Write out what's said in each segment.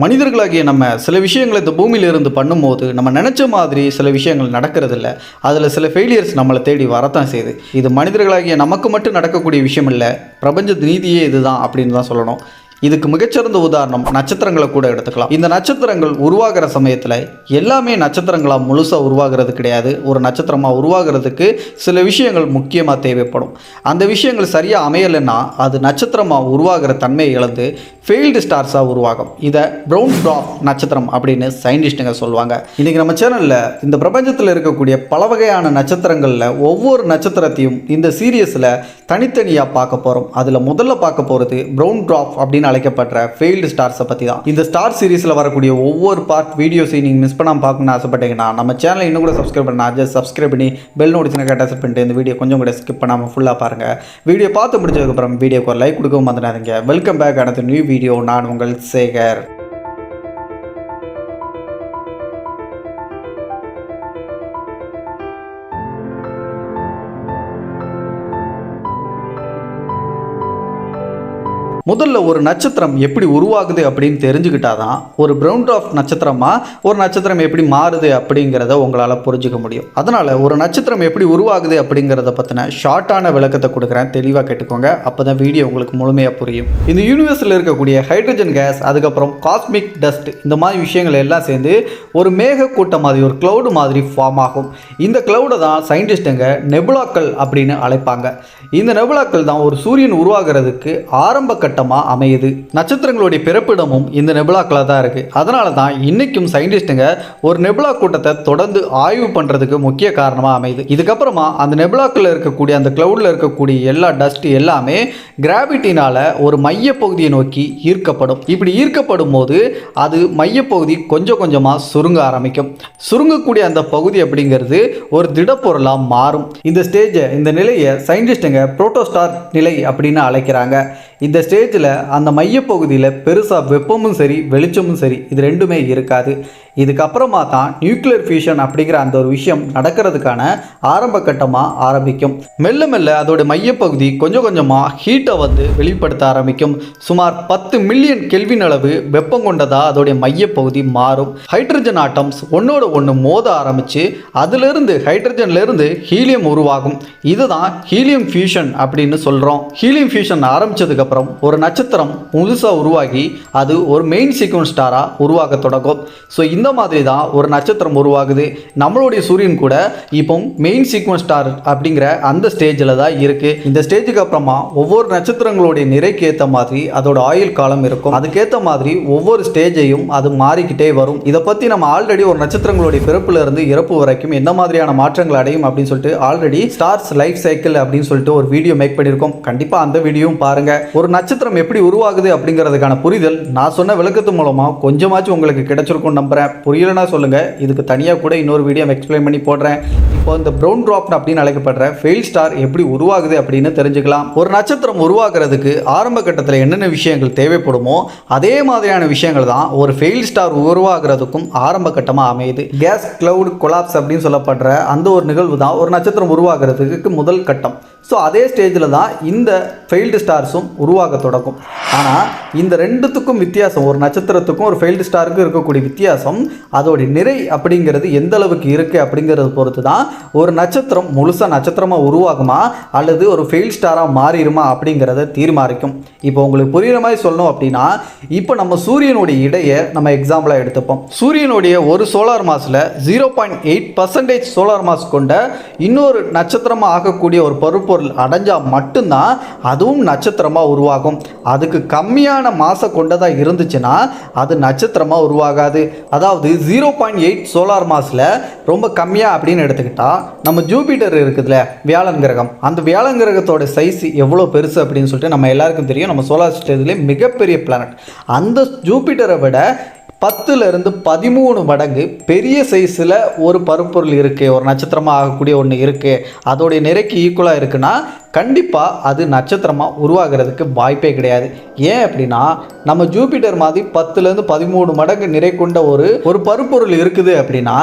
மனிதர்களாகிய நம்ம சில விஷயங்களை இந்த பூமியில இருந்து பண்ணும்போது நம்ம நினச்ச மாதிரி சில விஷயங்கள் நடக்கிறதில்ல. அதில் சில ஃபெயிலியர்ஸ் நம்மளை தேடி வரத்தான் செய்யுது. இது மனிதர்களாகிய நமக்கு மட்டும் நடக்கக்கூடிய விஷயம் இல்லை. பிரபஞ்ச நீதியே இதுதான் அப்படின்னு தான் சொல்லணும். இதுக்கு மிகச்சிறந்த உதாரணம் நட்சத்திரங்களை கூட எடுத்துக்கலாம். இந்த நட்சத்திரங்கள் உருவாகிற சமயத்தில் எல்லாமே நட்சத்திரங்களாக முழுசாக உருவாகிறது கிடையாது. ஒரு நட்சத்திரமாக உருவாகிறதுக்கு சில விஷயங்கள் முக்கியமாக தேவைப்படும். அந்த விஷயங்கள் சரியாக அமையலைன்னா அது நட்சத்திரமாக உருவாகிற தன்மையை இழந்து ஃபெயில்டு ஸ்டார்ஸாக உருவாகும். இதை ப்ரௌன் ட்ராப் நட்சத்திரம் அப்படின்னு சயின்டிஸ்ட்டுங்க சொல்லுவாங்க. இன்றைக்கி நம்ம சேனலில் இந்த பிரபஞ்சத்தில் இருக்கக்கூடிய பல வகையான நட்சத்திரங்களில் ஒவ்வொரு நட்சத்திரத்தையும் இந்த சீரியஸில் தனித்தனியாக பார்க்க போகிறோம் அதில் முதல்ல பார்க்க போகிறது ப்ரௌன் ட்ராப் அப்படின்னு அழைக்கப்படுற ஃபெயில்டு ஸ்டார்ஸை பற்றி தான் இந்த ஸ்டார் சீரீஸில் வரக்கூடிய ஒவ்வொரு பார்ட் வீடியோஸையும் நீங்கள் மிஸ் பண்ணாமல் பார்க்கணும்னு ஆசைப்பட்டீங்கன்னா நம்ம சேனலை இன்னும் கூட சப்ஸ்கிரைப் பண்ணா ஜஸ்ட் சப்ஸ்கிரைப் பண்ணி பெல் நோட்டிஸ்னா கேட்டால் செட் பண்ணிட்டு இந்த வீடியோ கொஞ்சம் கூட ஸ்கிப் பண்ணாமல் ஃபுல்லாக பாருங்கள் வீடியோ பார்த்து முடிச்சதுக்கப்புறம் வீடியோக்கு ஒரு லைக் கொடுக்கவும் மறந்துடாதீங்க. வெல்கம் பேக் அடுத்த நியூ வீடியோ நான் உங்கள் சேகர். முதல்ல ஒரு நட்சத்திரம் எப்படி உருவாகுது அப்படின்னு தெரிஞ்சுக்கிட்டாதான் ஒரு பிரவுண்ட் ஆஃப் நட்சத்திரமா ஒரு நட்சத்திரம் எப்படி மாறுது அப்படிங்கிறத உங்களால் புரிஞ்சுக்க முடியும். அதனால் ஒரு நட்சத்திரம் எப்படி உருவாகுது அப்படிங்கிறத பற்றின ஷார்ட்டான விளக்கத்தை கொடுக்குறேன். தெளிவாக கேட்டுக்கோங்க. அப்போ தான் வீடியோ உங்களுக்கு முழுமையாக புரியும். இந்த யூனிவர்ஸில் இருக்கக்கூடிய ஹைட்ரஜன் கேஸ் அதுக்கப்புறம் காஸ்மிக் டஸ்ட் இந்த மாதிரி விஷயங்கள் எல்லாம் சேர்ந்து ஒரு மேக கூட்டம் மாதிரி ஒரு க்ளவுடு மாதிரி ஃபார்ம் ஆகும். இந்த க்ளவுடை தான் சயின்டிஸ்ட்டுங்க நெபுலாக்கள் அப்படின்னு அழைப்பாங்க. இந்த நெபுலாக்கள் தான் ஒரு சூரியன் உருவாகிறதுக்கு ஆரம்ப கட்டமாக அமையுது. நட்சத்திரங்களுடைய பிறப்பிடமும் இந்த நெபுலாக்களாக தான் இருக்குது அதனால தான் இன்றைக்கும் சயின்டிஸ்ட்டுங்க ஒரு நெபுலா கூட்டத்தை தொடர்ந்து ஆய்வு பண்ணுறதுக்கு முக்கிய காரணமாக அமையுது. இதுக்கப்புறமா அந்த நெபுலாக்கில் இருக்கக்கூடிய அந்த க்ளவுடில் இருக்கக்கூடிய எல்லா டஸ்ட் எல்லாமே கிராவிட்டினால் ஒரு மையப்பகுதியை நோக்கி ஈர்க்கப்படும். இப்படி ஈர்க்கப்படும் போது அது மையப்பகுதி கொஞ்சம் கொஞ்சமாக சுருங்க ஆரம்பிக்கும். சுருங்கக்கூடிய அந்த பகுதி அப்படிங்கிறது ஒரு திடப்பொருளாக மாறும். இந்த ஸ்டேஜை இந்த நிலையை சயின்டிஸ்ட்டுங்க புரோட்டோஸ்டார் நிலை அப்படின்னு அழைக்கிறாங்க. இந்த ஸ்டேஜில் அந்த மையப்பகுதியில் பெருசாக வெப்பமும் சரி வெளிச்சமும் சரி இது ரெண்டுமே இருக்காது. இதுக்கப்புறமா தான் நியூக்ளியர் ஃபியூஷன் அப்படிங்கிற அந்த ஒரு விஷயம் நடக்கிறதுக்கான ஆரம்ப கட்டமாக ஆரம்பிக்கும். மெல்ல மெல்ல அதோட மையப்பகுதி கொஞ்சம் கொஞ்சமாக ஹீட்டை வந்து வெளிப்படுத்த ஆரம்பிக்கும். சுமார் பத்து மில்லியன் கெல்வின் அளவு வெப்பம் கொண்டதாக அதோடைய மையப்பகுதி மாறும். ஹைட்ரஜன் ஆட்டம்ஸ் ஒன்றோட ஒன்று மோத ஆரம்பித்து அதிலிருந்து ஹைட்ரஜன்லேருந்து ஹீலியம் உருவாகும். இதுதான் ஹீலியம் ஃபியூஷன் அப்படின்னு சொல்கிறோம் ஹீலியம் ஃபியூஷன் ஆரம்பித்ததுக்கப்புறம் ஒரு நட்சத்திரம் முழுசாக உருவாகி அது ஒரு மெயின் சீக்வன்ஸ் ஸ்டாராக உருவாக தொடங்கும். ஸோ இந்த மாதிரி தான் ஒரு நட்சத்திரம் உருவாகுது. நம்மளுடைய சூரியன் கூட இப்போ மெயின் சீக்வன்ஸ் ஸ்டார் அப்படிங்கிற அந்த ஸ்டேஜில் தான் இருக்குது இந்த ஸ்டேஜுக்கு அப்புறமா ஒவ்வொரு நட்சத்திரங்களுடைய நிறைக்கு ஏற்ற மாதிரி அதோட ஆயுள் காலம் இருக்கும். அதுக்கேற்ற மாதிரி ஒவ்வொரு ஸ்டேஜையும் அது மாறிக்கிட்டே வரும். இதை பற்றி நம்ம ஆல்ரெடி ஒரு நட்சத்திரங்களுடைய பிறப்புல இருந்து இறப்பு வரைக்கும் என்ன மாதிரியான மாற்றங்கள் அடையும் அப்படின்னு சொல்லிட்டு ஆல்ரெடி ஸ்டார்ஸ் லைஃப் சைக்கிள் அப்படின்னு சொல்லிட்டு ஒரு வீடியோ மேக் பண்ணியிருக்கோம். கண்டிப்பாக அந்த வீடியோவும் பாருங்கள் ஒரு நட்சத்திரம் எப்படி உருவாகுது அப்படிங்கிறதுக்கான புரிதல் நான் சொன்ன விளக்கத்து மூலமாக கொஞ்சமாச்சும் உங்களுக்கு கிடைச்சிருக்கும் நம்புகிறேன் புரியலனா சொல்லுங்கள் இதுக்கு தனியாக கூட இன்னொரு வீடியோ எக்ஸ்பிளைன் பண்ணி போடுறேன். இப்போ இந்த ப்ரௌன் ட்ராப் அப்படின்னு அழைக்கப்படுற ஃபெயில் ஸ்டார் எப்படி உருவாகுது அப்படின்னு தெரிஞ்சுக்கலாம். ஒரு நட்சத்திரம் உருவாகிறதுக்கு ஆரம்ப கட்டத்தில் என்னென்ன விஷயங்கள் தேவைப்படுமோ அதே மாதிரியான விஷயங்கள் தான் ஒரு ஃபெயில் ஸ்டார் உருவாகிறதுக்கும் ஆரம்ப கட்டமாக அமையுது. கேஸ் கிளவுட் கொலாப்ஸ் அப்படின்னு சொல்லப்படுற அந்த ஒரு நிகழ்வு தான் ஒரு நட்சத்திரம் உருவாகிறதுக்கு முதல் கட்டம். ஸோ அதே ஸ்டேஜில் தான் இந்த ஃபெயில்டு ஸ்டார்ஸும் உருவாக தொடங்கும். ஆனால் இந்த ரெண்டுத்துக்கும் வித்தியாசம் ஒரு நட்சத்திரத்துக்கும் ஒரு ஃபெயில்டு ஸ்டாருக்கும் இருக்கக்கூடிய வித்தியாசம் அதோடைய நிறை அப்படிங்கிறது எந்த அளவுக்கு இருக்குது அப்படிங்கிறத பொறுத்து தான் ஒரு நட்சத்திரம் முழுசாக நட்சத்திரமாக உருவாகுமா அல்லது ஒரு ஃபெயில் ஸ்டாராக மாறிடுமா அப்படிங்கிறத தீர்மானிக்கும். இப்போ உங்களுக்கு புரிகிற மாதிரி சொல்லணும் அப்படின்னா இப்போ நம்ம சூரியனுடைய இடையை நம்ம எக்ஸாம்பிளாக எடுத்துப்போம். சூரியனுடைய ஒரு solar மாஸில் zero point eight percentage solar mass கொண்ட இன்னொரு நட்சத்திரமாக ஆகக்கூடிய ஒரு பருப்பொருள் அடைஞ்சால் மட்டும்தான் அதுவும் நட்சத்திரமாக உருவாகும். அதுக்கு கம்மியான மாசை கொண்டதாக இருந்துச்சுன்னா அது நட்சத்திரமாக உருவாகாது. அதாவது ஜீரோ பாயிண்ட் எயிட் சோலார் மாஸில் ரொம்ப கம்மியாக அப்படின்னு எடுத்துக்கிட்டால் நம்ம ஜூபிட்டர் இருக்குதுல்ல வியாழன் கிரகம். அந்த வியாழன் கிரகத்தோட சைஸ் எவ்வளோ பெருசு அப்படின்னு சொல்லிட்டு நம்ம எல்லாருக்கும் தெரியும். நம்ம சோலார் சிஸ்டத்துலேயே மிகப்பெரிய பிளானட் அந்த ஜூபிட்டரை விட பத்துல இருந்து பதிமூணு மடங்கு பெரிய சைஸில் ஒரு பருப்பொருள் இருக்குது ஒரு நட்சத்திரமாக ஆகக்கூடிய ஒன்று இருக்குது அதோடைய நிறைக்கு ஈக்குவலாக இருக்குன்னா கண்டிப்பாக அது நட்சத்திரமாக உருவாகிறதுக்கு வாய்ப்பே கிடையாது. ஏன் அப்படின்னா நம்ம ஜூபிட்டர் மாதிரி பத்துலேருந்து பதிமூணு மடங்கு நிறை கொண்ட ஒரு ஒரு பருப்பொருள் இருக்குது அப்படின்னா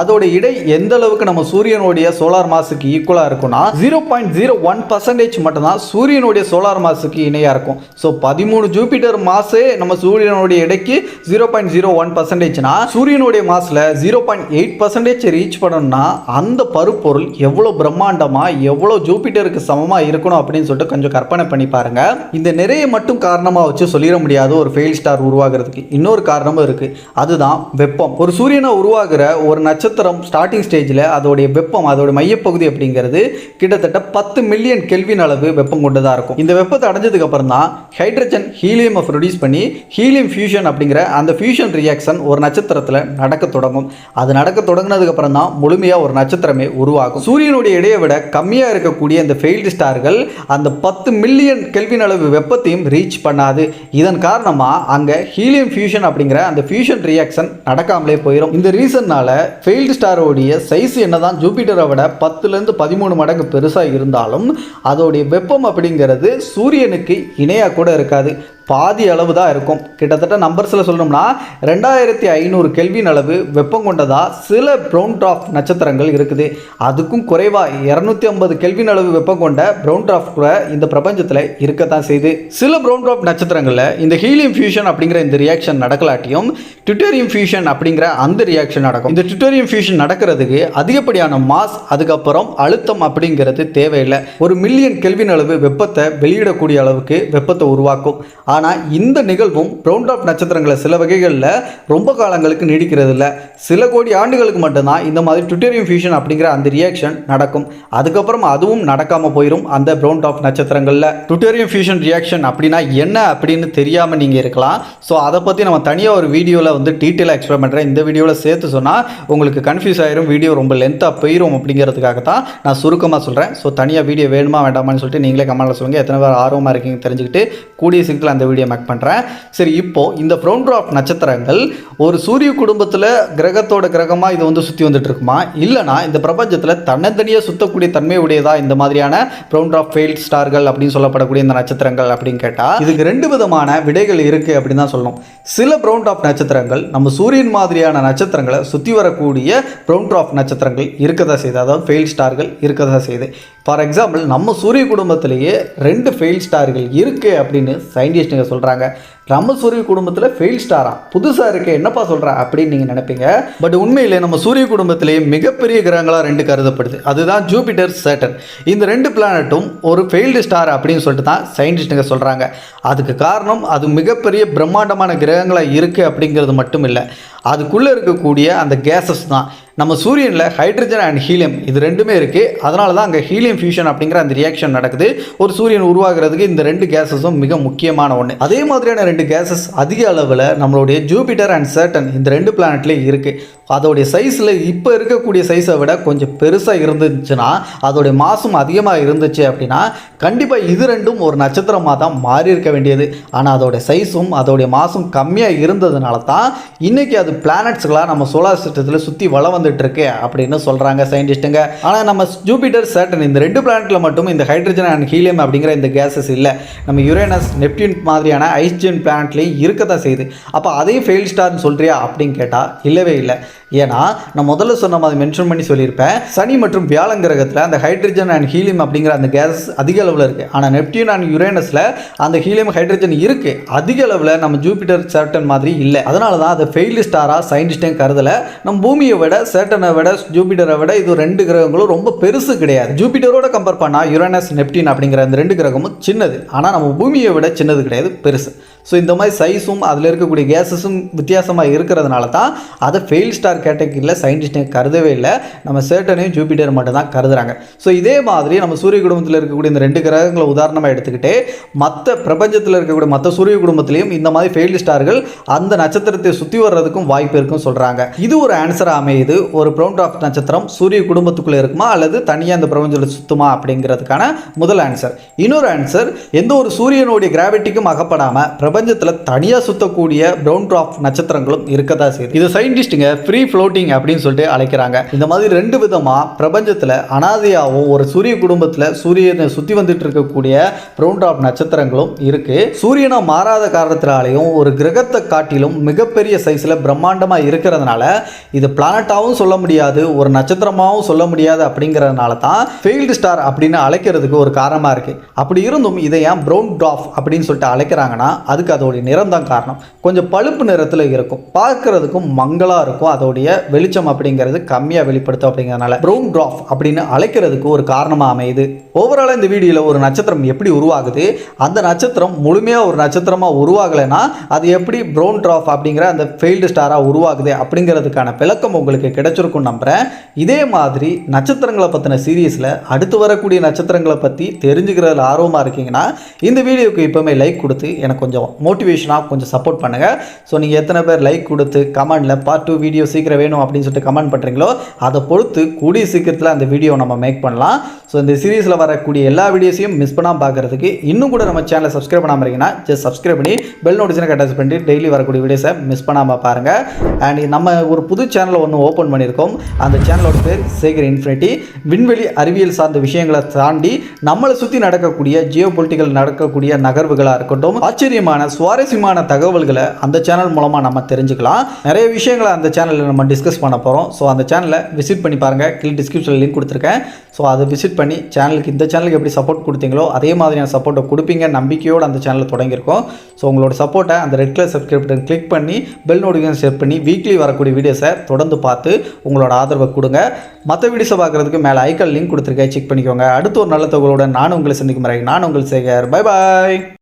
அதோட இடை எந்த அளவுக்கு நம்ம சூரியனுடைய சோலார் மாசுக்கு ஈக்குவலாக இருக்கும்னா zero point zero one percentage மட்டும்தான் சூரியனுடைய சோலார் மாசுக்கு இணையாக இருக்கும். ஸோ பதிமூணு ஜூபிட்டர் மாசே நம்ம சூரியனுடைய இடைக்கு ஜீரோ பாயிண்ட் ஜீரோ ஒன் பர்சன்டேஜ்னா சூரியனுடைய மாசில் zero point eight percentage reach பண்ணணும்னா அந்த பருப்பொருள் எவ்வளோ பிரம்மாண்டமாக எவ்வளோ ஜூபிட்டருக்கு சமமாக இருக்கணும் அப்படின்னு சொல்லிட்டு கொஞ்சம் கற்பனை பண்ணி பாருங்க. இந்த நிறைய மட்டும் காரணமாக வச்சு சொல்லிட முடியாத ஒரு ஃபெயில் ஸ்டார் உருவாகிறதுக்கு இன்னொரு காரணமும் இருக்குது அதுதான் வெப்பம். ஒரு சூரியனை உருவாகிற ஒரு நட்சத்திரம் ஸ்டார்டிங் ஸ்டேஜில் அதோடைய வெப்பம் அதோட மையப்பகுதி அப்படிங்கிறது கிட்டத்தட்ட பத்து மில்லியன் கெல்வின் அளவு வெப்பம் கொண்டதாக இருக்கும். இந்த வெப்பத்தை அடைஞ்சதுக்கு அப்புறம் தான் ஹைட்ரஜன் ஹீலியம் ப்ரொடியூஸ் பண்ணி ஹீலியம் ஃபியூஷன் அப்படிங்கிற அந்த ஃபியூஷன் ரியாக்ஷன் ஒரு நட்சத்திரத்தில் நடக்க தொடங்கும். அது நடக்க தொடங்கினதுக்கு அப்புறம் தான் முழுமையாக ஒரு நட்சத்திரமே உருவாகும். சூரியனுடைய இடையை விட கம்மியாக இருக்கக்கூடிய இந்த ஃபெயில்டு ஸ்டார்கள் அந்த பத்து மில்லியன் கெல்வின் அளவு வெப்பத்தையும் ரீச் பண்ணாது. இதன் காரணமாக அங்கே ஹீலியம் ஃபியூஷன் அப்படிங்கிற அந்த ஃபியூஷன் ரியாக்ஷன் நடக்காமலே போயிடும் இந்த ரீசன்னால் ஃபெயில்டு ஸ்டாரோடைய சைஸ் என்னதான் ஜூபிட்டரை விட பத்துலேருந்து பதிமூணு மடங்கு பெருசாக இருந்தாலும் அதோடைய வெப்பம் அப்படிங்கிறது சூரியனுக்கு இணையாக கூட இருக்காது. பாதி அளவு தான் இருக்கும். கிட்டத்தட்ட நம்பர்ஸில் சொல்லணும்னா ரெண்டாயிரத்தி ஐநூறு கெல்வின் அளவு வெப்பம் கொண்டதா சில ப்ரௌன் ட்ராஃப் நட்சத்திரங்கள் இருக்குது. அதுக்கும் குறைவாக இரநூத்தி ஐம்பது கெல்வின் அளவு வெப்பம் கொண்ட ப்ரௌன் ட்ராஃப் கூட இந்த பிரபஞ்சத்தில் இருக்கத்தான் செய்யுது சில ப்ரௌன் ட்ராப் நட்சத்திரங்களில் இந்த ஹீலியம் ஃபியூஷன் அப்படிங்கிற இந்த ரியாக்ஷன் நடக்கலாட்டியும் ட்யூட்டோரியம் ஃபியூஷன் அப்படிங்கிற அந்த ரியாக்ஷன் நடக்கும். இந்த ட்யூட்டோரியம் ஃபியூஷன் நடக்கிறதுக்கு அதிகப்படியான மாஸ் அதுக்கப்புறம் அழுத்தம் அப்படிங்கிறது தேவையில்லை. ஒரு மில்லியன் கெல்வின் அளவு வெப்பத்தை வெளியிடக்கூடிய அளவுக்கு வெப்பத்தை உருவாக்கும். ஆனால் இந்த நிகழ்வும் ரவுண்ட் ஆஃப் நட்சத்திரங்களை சில வகைகளில் ரொம்ப காலங்களுக்கு நீடிக்கிறது இல்லை சில கோடி ஆண்டுகளுக்கு மட்டும்தான் இந்த மாதிரி ட்விட்டரியம் ஃபியூஷன் அப்படிங்கிற அந்த ரியாக்ஷன் நடக்கும். அதுக்கப்புறம் அதுவும் நடக்காமல் போயிடும் அந்த ப்ரௌண்ட் டாப் நட்சத்திரங்களில். ட்விட்டரியம் ஃபியூஷன் ரியாக்ஷன் அப்படின்னா என்ன அப்படின்னு தெரியாமல் நீங்கள் இருக்கலாம். ஸோ அதை பற்றி நம்ம தனியாக ஒரு வீடியோவில் வந்து டீட்டெயிலாக எக்ஸ்பிளைன் பண்ணுறேன் இந்த வீடியோவில் சேர்த்து சொன்னால் உங்களுக்கு கன்ஃபியூஸ் ஆயிரும் வீடியோ ரொம்ப லென்த்தாக போயிடும் அப்படிங்கிறதுக்காக தான் நான் சுருக்கமாக சொல்கிறேன் ஸோ தனியாக வீடியோ வேணுமா வேண்டாமான்னு சொல்லிட்டு நீங்களே கமெண்ட்டில் சொல்லுங்கள் எத்தனை பேர் ஆர்வமாக இருக்கீங்க தெரிஞ்சுக்கிட்டு கூடிய சீக்கிரத்தில் அந்த வீடியோ மேக் பண்ணுறேன் சரி இப்போது இந்த ஃப்ரௌண்ட் ஆஃப் நட்சத்திரங்கள் ஒரு சூரிய குடும்பத்தில் கிரகத்தோட கிரகமாக இது வந்து சுற்றி வந்துட்டு இருக்குமா? இல்லைனா இந்த பிரபஞ்சத்தில் தன்னந்தனியாக சுத்தக்கூடிய தன்மை உடையதா? இந்த மாதிரியான ஃப்ரௌண்ட் ஆஃப் ஃபெயில்ட் ஸ்டார்கள் அப்படின்னு சொல்லப்படக்கூடிய இந்த நட்சத்திரங்கள் அப்படின்னு கேட்டால் இதுக்கு ரெண்டு விதமான விடைகள் இருக்குது அப்படின்னு தான் சொல்லணும். சில ப்ரௌன் ஆஃப் நட்சத்திரங்கள் நம்ம சூரியன் மாதிரியான நட்சத்திரங்களை சுற்றி வரக்கூடிய ப்ரௌன் ஆஃப் நட்சத்திரங்கள் இருக்கதா செய்யுது. அதாவது ஃபெயில் ஸ்டார்கள் இருக்கதா செய்யுது. ஃபார் எக்ஸாம்பிள் நம்ம சூரிய குடும்பத்திலேயே ரெண்டு ஃபெயில் ஸ்டார்கள் இருக்குது அப்படின்னு சயின்டிஸ்ட்டுங்க சொல்கிறாங்க நம்ம சூரிய குடும்பத்தில் ஃபெயில் ஸ்டாரா புதுசாக இருக்க என்னப்பா சொல்கிறா அப்படின்னு நீங்கள் நினைப்பீங்க. பட் உண்மையிலே நம்ம சூரிய குடும்பத்திலேயே மிகப்பெரிய கிரகங்களாக ரெண்டு கருதப்படுது. அதுதான் ஜூபிட்டர் சேட்டன் இந்த ரெண்டு பிளானட்டும் ஒரு ஃபெயில்டு ஸ்டார் அப்படின்னு சொல்லிட்டு தான் சயின்டிஸ்ட்டுங்க சொல்கிறாங்க அதுக்கு காரணம் அது மிகப்பெரிய பிரம்மாண்டமான கிரகங்களாக இருக்குது அப்படிங்கிறது மட்டும் இல்லை அதுக்குள்ளே இருக்கக்கூடிய அந்த கேஸஸ் தான். நம்ம சூரியனில் ஹைட்ரஜன் அண்ட் ஹீலியம் இது ரெண்டுமே இருக்குது அதனால தான் அங்கே ஹீலியம் ஃபியூஷன் அப்படிங்கிற அந்த ரியாக்ஷன் நடக்குது. ஒரு சூரியன் உருவாகிறதுக்கு இந்த ரெண்டு கேஸஸும் மிக முக்கியமான ஒன்று அதே மாதிரியான ரெண்டு கேஸஸ் அதிக அளவில் நம்மளுடைய ஜூபிட்டர் அண்ட் சர்டன் இந்த ரெண்டு பிளானட்லேயும் இருக்குது அதோடைய சைஸில் இப்போ இருக்கக்கூடிய சைஸை விட கொஞ்சம் பெருசாக இருந்துச்சுன்னா அதோடைய மாசும் அதிகமாக இருந்துச்சு அப்படின்னா கண்டிப்பாக இது ரெண்டும் ஒரு நட்சத்திரமாக தான் மாறி இருக்க வேண்டியது. ஆனால் அதோடைய சைஸும் அதோடைய மாசும் கம்மியாக இருந்ததுனால தான் இன்றைக்கி அது பிளானட்ஸ்களாக நம்ம சோலார் சிஸ்டத்தில் சுற்றி வள வந்துட்டுருக்கு அப்படின்னு சொல்கிறாங்க சயின்டிஸ்ட்டுங்க ஆனால் நம்ம ஜூபிட்டர் சேட்டன் இந்த ரெண்டு பிளானட்டில் மட்டும் இந்த ஹைட்ரஜன் அண்ட் ஹீலியம் அப்படிங்கிற இந்த கேஸஸ் இல்லை. நம்ம யுரேனஸ் நெப்டியூன் மாதிரியான ஐஸ்ஜன் பிளானட்லேயும் இருக்க தான் செய்யுது. அப்போ அதையும் ஃபெயில் ஸ்டார்னு சொல்கிறியா அப்படின்னு கேட்டால் இல்லவே இல்லை. ஏன்னா நான் முதல்ல சொன்ன மாதிரி மென்ஷன் பண்ணி சொல்லியிருப்பேன். சனி மற்றும் வியாழன் கிரகத்தில் அந்த ஹைட்ரஜன் அண்ட் ஹீலியம் அப்படிங்கிற அந்த கேஸ் அதிக அளவில் இருக்குது ஆனால் நெப்டியூன் அண்ட் யுரேனஸில் அந்த ஹீலியம் ஹைட்ரஜன் இருக்குது அதிக அளவில் நம்ம ஜூபிட்டர் சேட்டன் மாதிரி இல்லை. அதனால தான் அதை ஃபெயில்டு ஸ்டாராக சயின்டிஸ்டையும் கருதலை. நம்ம பூமியை விட சேட்டனை விட ஜூபிட்டரை விட இது ரெண்டு கிரகங்களும் ரொம்ப பெருசு கிடையாது. ஜூபிட்டரோட கம்பேர் பண்ணால் யுரேனஸ் நெப்டின் அப்படிங்கிற அந்த ரெண்டு கிரகமும் சின்னது. ஆனால் நம்ம பூமியை விட சின்னது கிடையாது பெருசு. ஸோ இந்த மாதிரி சைஸும் அதில் இருக்கக்கூடிய கேஸஸும் வித்தியாசமாக இருக்கிறதுனால தான் அதை ஃபெயில் ஸ்டார் கேட்டகரியில் சயின்டிஸ்ட்டுங்க கருதவே இல்லை. நம்ம சேட்டனையும் ஜூபிட்டர் மட்டும் தான் கருதுறாங்க. ஸோ இதே மாதிரி நம்ம சூரிய குடும்பத்தில் இருக்கக்கூடிய இந்த ரெண்டு கிரகங்களை உதாரணமாக எடுத்துக்கிட்டே மற்ற பிரபஞ்சத்தில் இருக்கக்கூடிய மற்ற சூரிய குடும்பத்திலையும் இந்த மாதிரி ஃபெயில் ஸ்டார்கள் அந்த நட்சத்திரத்தை சுற்றி வர்றதுக்கும் வாய்ப்பு இருக்குன்னு சொல்கிறாங்க இது ஒரு ஆன்சராக அமையுது. ஒரு ப்ரௌன் ஆஃப் நட்சத்திரம் சூரிய குடும்பத்துக்குள்ளே இருக்குமா? அல்லது தனியாக அந்த பிரபஞ்சத்தில் சுத்துமா? அப்படிங்கிறதுக்கான முதல் ஆன்சர் இன்னொரு ஆன்சர் எந்த ஒரு சூரியனுடைய கிராவிட்டிக்கும் அகப்படாமல் பிரபஞ்சத்தில் தனியாக சுத்தக்கூடிய பிரவுன் ட்ராப் நட்சத்திரங்களும் இருக்கதா செய்யுது. இது சயின்டிஸ்ட்டுங்க ஃப்ரீ ஃப்ளோட்டிங் அப்படின்னு சொல்லிட்டு அழைக்கிறாங்க. இந்த மாதிரி ரெண்டு விதமாக பிரபஞ்சத்தில் அனாதையாகவும் ஒரு சூரிய குடும்பத்தில் சூரியனை சுற்றி வந்துட்டு இருக்கக்கூடிய பிரவுன் ட்ராப் நட்சத்திரங்களும் இருக்குது சூரியனை மாறாத காரணத்தினாலையும் ஒரு கிரகத்தை காட்டிலும் மிகப்பெரிய சைஸில் பிரம்மாண்டமாக இருக்கிறதுனால இது பிளானட்டாகவும் சொல்ல முடியாது ஒரு நட்சத்திரமாகவும் சொல்ல முடியாது அப்படிங்கிறதுனால தான் ஃபெயில்டு ஸ்டார் அப்படின்னு அழைக்கிறதுக்கு ஒரு காரணமாக இருக்குது அப்படி இருந்தும் இதை ஏன் ப்ரௌன் ட்ராஃப் அப்படின்னு சொல்லிட்டு அழைக்கிறாங்கன்னா அதுக்கு அதோடைய நிறம் தான் காரணம். கொஞ்சம் பழுப்பு நிறத்தில் இருக்கும். பார்க்கறதுக்கும் மங்கலாக இருக்கும். அதோடைய வெளிச்சம் அப்படிங்கிறது கம்மியாக வெளிப்படுத்தும் அப்படிங்கிறதுனால. ப்ரௌன் ட்ராஃப் அப்படின்னு அழைக்கிறதுக்கு ஒரு காரணமாக அமையுது. ஓவராலாக இந்த வீடியோவில் ஒரு நட்சத்திரம் எப்படி உருவாகுது? அந்த நட்சத்திரம் முழுமையாக ஒரு நட்சத்திரமாக உருவாகலைன்னா அது எப்படி ப்ரௌன் ட்ராஃப் அப்படிங்கிற அந்த ஃபெயில்டு ஸ்டாராக உருவாகுது அப்படிங்கிறதுக்கான விளக்கம் உங்களுக்கு கிடைச்சிருக்கும் நம்புகிறேன் இதே மாதிரி நட்சத்திரங்களை பற்றின சீரியஸில் அடுத்து வரக்கூடிய நட்சத்திரங்களை பற்றி தெரிஞ்சுக்கிறதுல ஆர்வமாக இருக்கீங்கன்னா இந்த வீடியோக்கு இப்போவுமே லைக் கொடுத்து எனக்கு கொஞ்சம் மோட்டிவேஷனாக கொஞ்சம் சப்போர்ட் பண்ணுங்கள் ஸோ நீங்கள் எத்தனை பேர் லைக் கொடுத்து கமெண்டில் பார்ட் டூ வீடியோ சீக்கிரம் வேணும் அப்படின்னு சொல்லிட்டு கமெண்ட் பண்ணுறீங்களோ அதை பொறுத்து கூடிய சீக்கிரத்தில் அந்த வீடியோ நம்ம மேக் பண்ணலாம். ஸோ இந்த சீரீஸில் வரக்கூடிய எல்லா வீடியோஸையும் மிஸ் பண்ணாமல் பார்க்குறதுக்கு இன்னும் கூட நம்ம சேனலை சப்ஸ்கிரைப் பண்ணாமல் இருக்கீங்கன்னா ஜஸ்ட் சப்ஸ்கிரைப் பண்ணி பெல் நோட்டிஃபிகேஷன் அட்டாச் பண்ணி டெய்லி வரக்கூடிய வீடியோஸை மிஸ் பண்ணாமல் பாருங்கள் அண்ட் நம்ம ஒரு புது சேனலை ஒன்று ஓப்பன் பண்ணியிருக்கோம். அந்த சேனலோட பேர் சேகர் இன்ஃபினிட்டி விண்வெளி அறிவியல் சார்ந்த விஷயங்களை தாண்டி நம்மளை சுற்றி நடக்கக்கூடிய ஜியோ பொலிட்டிக்கல் நடக்கக்கூடிய நகர்வுகளாக இருக்கட்டும் ஆச்சரியமான சுவாரஸ்யமான தகவல்களை அந்த சேனல் மூலமாக நம்ம தெரிஞ்சுக்கலாம். நிறைய விஷயங்களை அந்த சேனலில் நம்ம டிஸ்கஸ் பண்ண போகிறோம் ஸோ அந்த சேனலை விசிட் பண்ணி பாருங்கள் கீழ் டிஸ்கிரிப்ஷனில் லிங்க் கொடுத்துருக்கேன். ஸோ அதை விசிட் பண்ணி சேனலுக்கு இந்த சேனலுக்கு எப்படி சப்போர்ட் கொடுத்தீங்களோ அதே மாதிரியான சப்போர்ட்டை கொடுப்பீங்க நம்பிக்கையோடு அந்த சேனலை தொடங்கியிருக்கோம். ஸோ உங்களோட சப்போர்ட்டை அந்த red colour subscribe button click பண்ணி பெல் நோட்டிஃபிகேஷன் செட் பண்ணி வீக்லி வரக்கூடிய வீடியோஸை தொடர்ந்து பார்த்து உங்களோட ஆதரவை கொடுங்க. மற்ற வீடியோஸை பார்க்குறதுக்கு மேலே ஐக்கல் லிங்க் கொடுத்துருக்கேன். செக் பண்ணிக்கோங்க. அடுத்து ஒரு நல்ல தகவலோட நான் உங்களை சந்திக்கும் வரை நான் உங்கள் சேகர். Bye bye